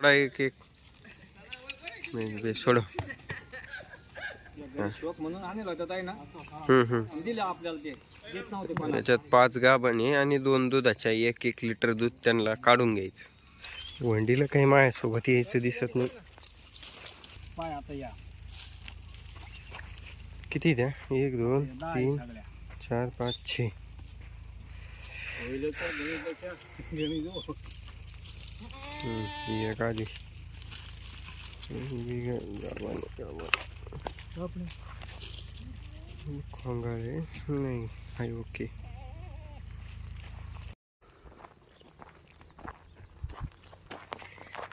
थोडा एक एक. सोड त्याच्यात पाच गाभाने आणि दोन दुधाच्या एक एक लिटर दूध त्यांना काढून घ्यायचं. वंडीला काही माझ्यासोबत यायचं दिसत नाही. किती द्या? एक दोन तीन चार पाच छे. એ કાઢી ખોંગાડે નહીં હા ઓકે.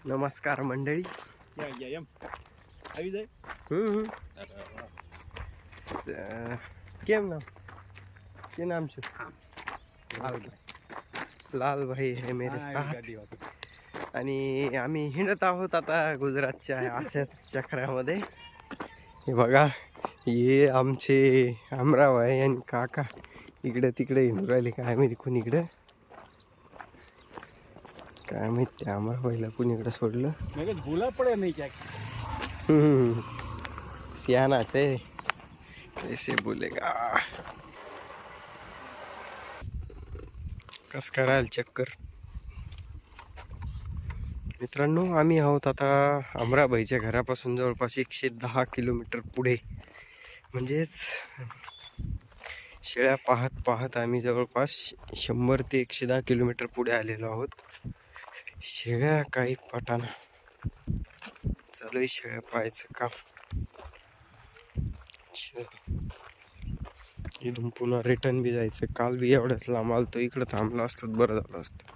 નમસ્કાર મંડળી. આવી જાય? હમ કેમ નામ? કે નામ છે? લાલભાઈ. લાલભાઈ હે મેરે સાથ. आणि आम्ही हिंडत आहोत आता गुजरातच्या अशाच चक्रामध्ये. हे बघा हे आमचे आमराव आहे आणि काका इकडे तिकडे हिंडू राहिले. काय माहिती कोण इकडे? काय माहिती ते व्हायला कोण इकडे सोडलं? बोला पडे नाही काय सियाना से कैसे बोलेगा कस करायला चक्कर? मित्रांनो आम्ही आहोत आता अमराबाईच्या घरापासून जवळपास एकशे दहा किलोमीटर पुढे. म्हणजेच शेळ्या पाहत पाहत आम्ही जवळपास शंभर ते एकशे दहा किलोमीटर पुढे आलेलो आहोत. शेळ्या काही पटाना. चालू आहे शेळ्या पाहायचं काम. इथून पुन्हा रिटर्न बी जायचं. काल बी एवढ्याच लांब आलतो इकडं थांबला असतो बरं झालं असतं.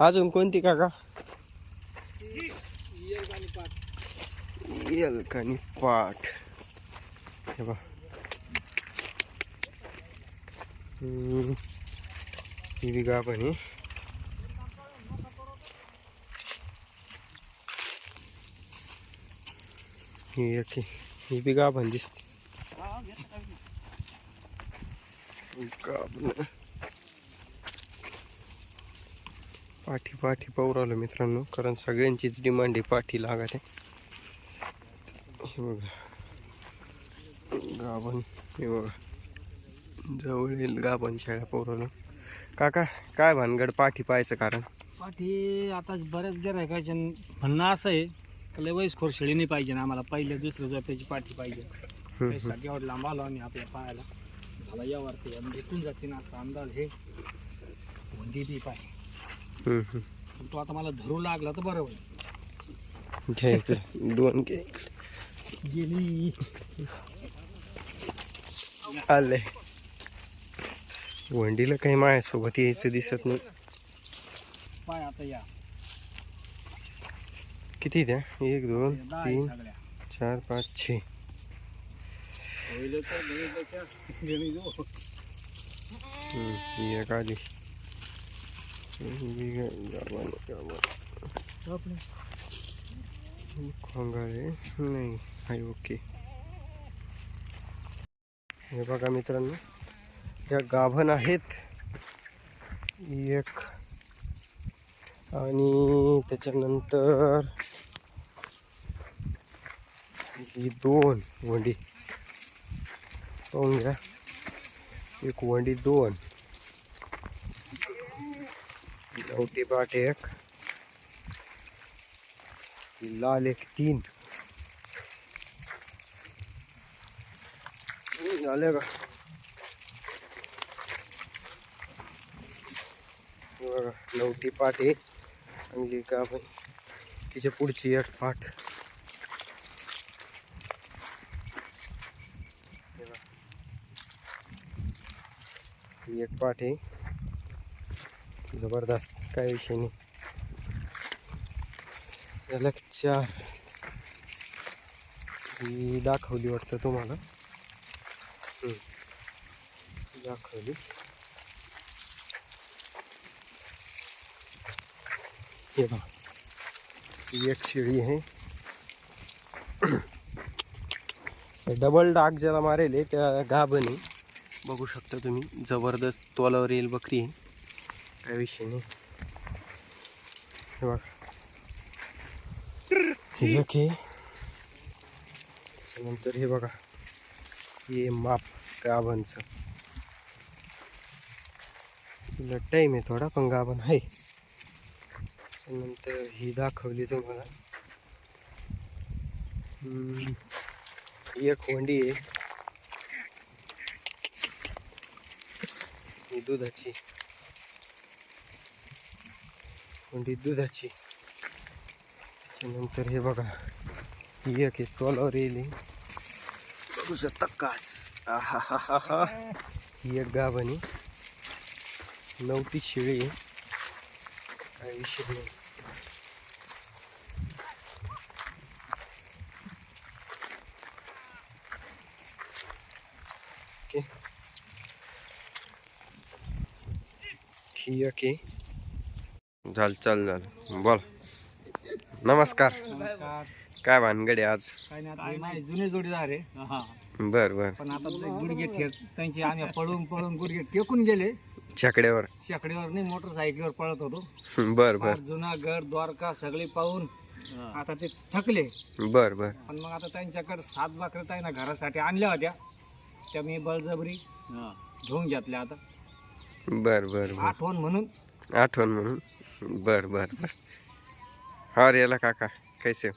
अजून कोणती काका एक आणि पाच एलक आणि पाठ हे बा हम्म. ही बी गाभण आहे ही एक आहे. ही बी गाभण दिसते हा घेतलं गाभण पाठी पाठी पाहू मित्रांनो कारण सगळ्यांचीच डिमांड आहे पाठी लागत आहे. हे बघा. गाभण हे बघा. जवळ येईल गाभण शाळा पाहू राहिलो काका काय भानगड पाठी पाहायचं कारण? पाठी आता बऱ्याच गिरायकाचे म्हणणं असं आहे लय वयस्कोर शेळी नाही पाहिजे ना आम्हाला पहिल्या दुसऱ्या झोप्याची पाठी पाहिजे. एवढं लांब आलो आम्ही आपल्या पायाला मला यावरती भेटून जाते ना असा अंदाज हे होंदी ती हम्म. पण तो आता मला धरू लागला तर बरं होईल. घ्या इकडे. दोन घे गेली. आले. वंडीला काही माझ्यासोबत यायचं दिसत नाही. पाय आता या. किती द्या? एक दोन दहा आहे तीन सगळ्या. चार पाच छे. होईल तर हम्म, एक आली. खोंगाळे नाही हाय ओके हे बघा मित्रांनो या गाभण आहेत. एक आणि त्याच्यानंतर ही दोन वंडी. पाहून घ्या. एक वंडी दोन. गावठी पाट एक लाल एक तीन झाले का बघा चांगली का पण तिच्या पुढची एक पाठ एक पाठ आहे जबरदस्त काय विषय नाही. याला चार ही दाखवली वाटतं तुम्हाला. दाखवली. हे बघा. ही एक शिळी आहे. डबल डाग ज्याला मारेल आहे, त्या गाभणी. बघू शकता तुम्ही जबरदस्त तोलावर येईल बकरी. आहे काय विषय नाही हे बघा हे एक आहे नंतर हे बघा हे माप गाभांचं तिला टाईम आहे थोडा पण गाभण आहे नंतर ही दाखवली तुम्हाला ही एक होंडी आहे ही दुधाची होंडी दुधाची त्याच्यानंतर हे बघा ही एक आहे तोलावर येईल ही. बघू शकता कास आहाहाहा. ही एक गाभणी नवती शेळी आहे काय विषय नाही ओके ही एक आहे झालं चाल झालं. बोल. नमस्कार. नमस्कार. काय भानगडे आज? काय नाही आता माझे जुने जोडीदार आहे. बर बर. पण आता ते गुडघे त्यांचे आम्ही पळून पळून गुडघे टेकून गेले. छकड्यावर. शेकडीवर नाही मोटरसायकलीवर पळत होतो. बर बर. फार जुनागड द्वारका सगळे पाहून आता ते थकले. बर बर. पण मग आता त्यांच्याकडे सात बाकऱ्या त्यांना घरासाठी आणल्या होत्या. त्या मी बळजबरी घेऊन घेतल्या आता. बर बर बर. आठवण म्हणून. आठवण म्हणून. बर बर बर. हा रे याला काका कैसे?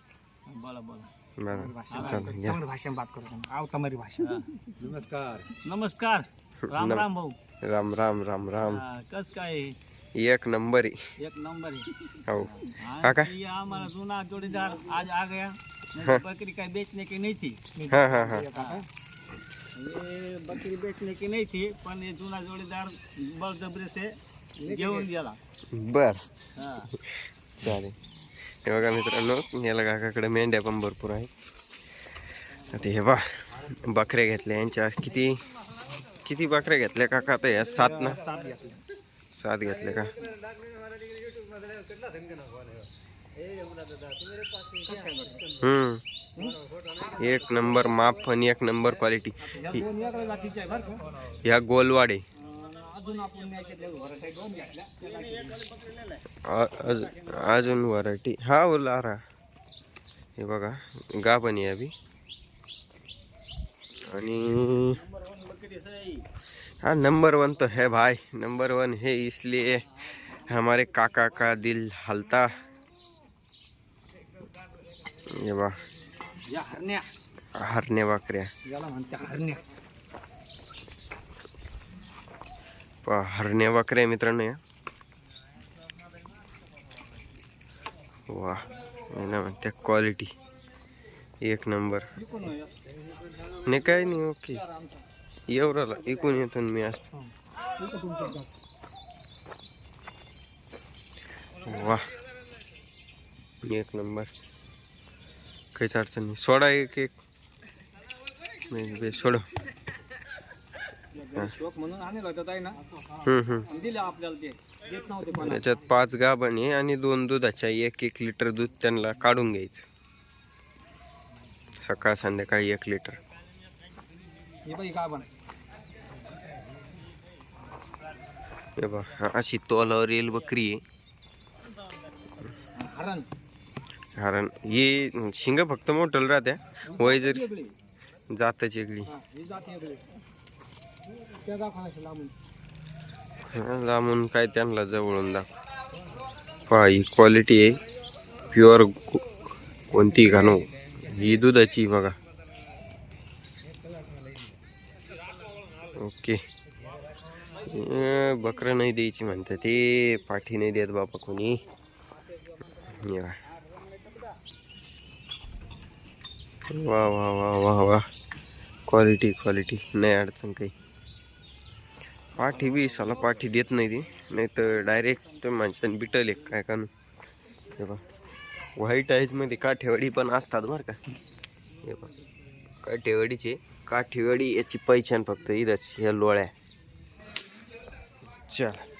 बोला बोला. बर भाषा चालेल या तमिळ भाषा बात करू आवतामारी भाषा. नमस्कार. नमस्कार. राम नम- राम भाऊ. राम राम राम राम. हा, कस काय? आहे? एक नंबर आहे. एक नंबर आहे. हो. हाँ, काका? ये हमारा जूना जोड़ीदार आज आ गया नहीं हाँ। बकरी का बेचने की नहीं थी हाँ हाँ हाँ. ये बकरी बेचने की नहीं थी पण ये जूना जोड़ीदार बळजबरी से घेऊन गेला. बर. हा. चालेल. हे बघा मित्रांनो याला काकाकडे मेंढ्या पण भरपूर आहेत. आता हे बा बकऱ्या घेतल्या यांच्या. किती किती बकऱ्या घेतल्या काका आता या? सात ना? सात घेतले का? हम्म. एक नंबर माप आणि एक नंबर क्वालिटी. ह्या गोलवाडे. अजून व्हरायटी हा लारा हे बघा गाभण आहे अभी. आणि हाँ नंबर वन तो है भाई. नंबर वन है इसलिए हमारे काका का दिल हलता. ये बा. हरण्या. हरणे बकऱ्या हरण्या पहा, बकऱ्या मित्रांनो या. वा म्हणते क्वालिटी एक नंबर नाही काय नाही ओके एवढाला ऐकून इकून येतो मी असतो वा एक नंबर काहीच अडचण नाही. सोडा एक एक. सोडा सोडो. शोक म्हणून ताई ना हम्म हम्म. आणि दिले आपल्याला ते देत नव्हते पण याच्यात पाच गाभण आहे आणि दोन दुधाच्या एक एक लिटर दूध त्यांना काढून घ्यायचं. सकाळ संध्याकाळी एक लिटर. हे बाई का हे बघ अशी तोलावर येईल बकरी आहे. हरण. कारण हे शिंग फक्त मोठल राहत्या वय जरी वेगळी जातच वेगळी हा जाती वेगळी त्या दाखवायचं लांबून. लांबून काय त्यांना जवळून दाखव पहा ही क्वालिटी आहे. प्युअर कोणती घाणू ही दुधाची बघा. ओके अं, बकरं नाही द्यायची म्हणतात ते. पाठी नाही देत बापा कोणी. वा वा वा वा वा. क्वालिटी क्वालिटी नाही अडचण काही. पाठी बी साला पाठी देत नाही ती. नाही तर डायरेक्ट माणसाने बिटल एक काय का हे बा व्हाईट आईजमध्ये काठेवाडी पण असतात बरं का. हे बघ. काठेवाडीचे काठेवाडी याची पहिचान फक्त इथंच ह्या लोळ्या. चल.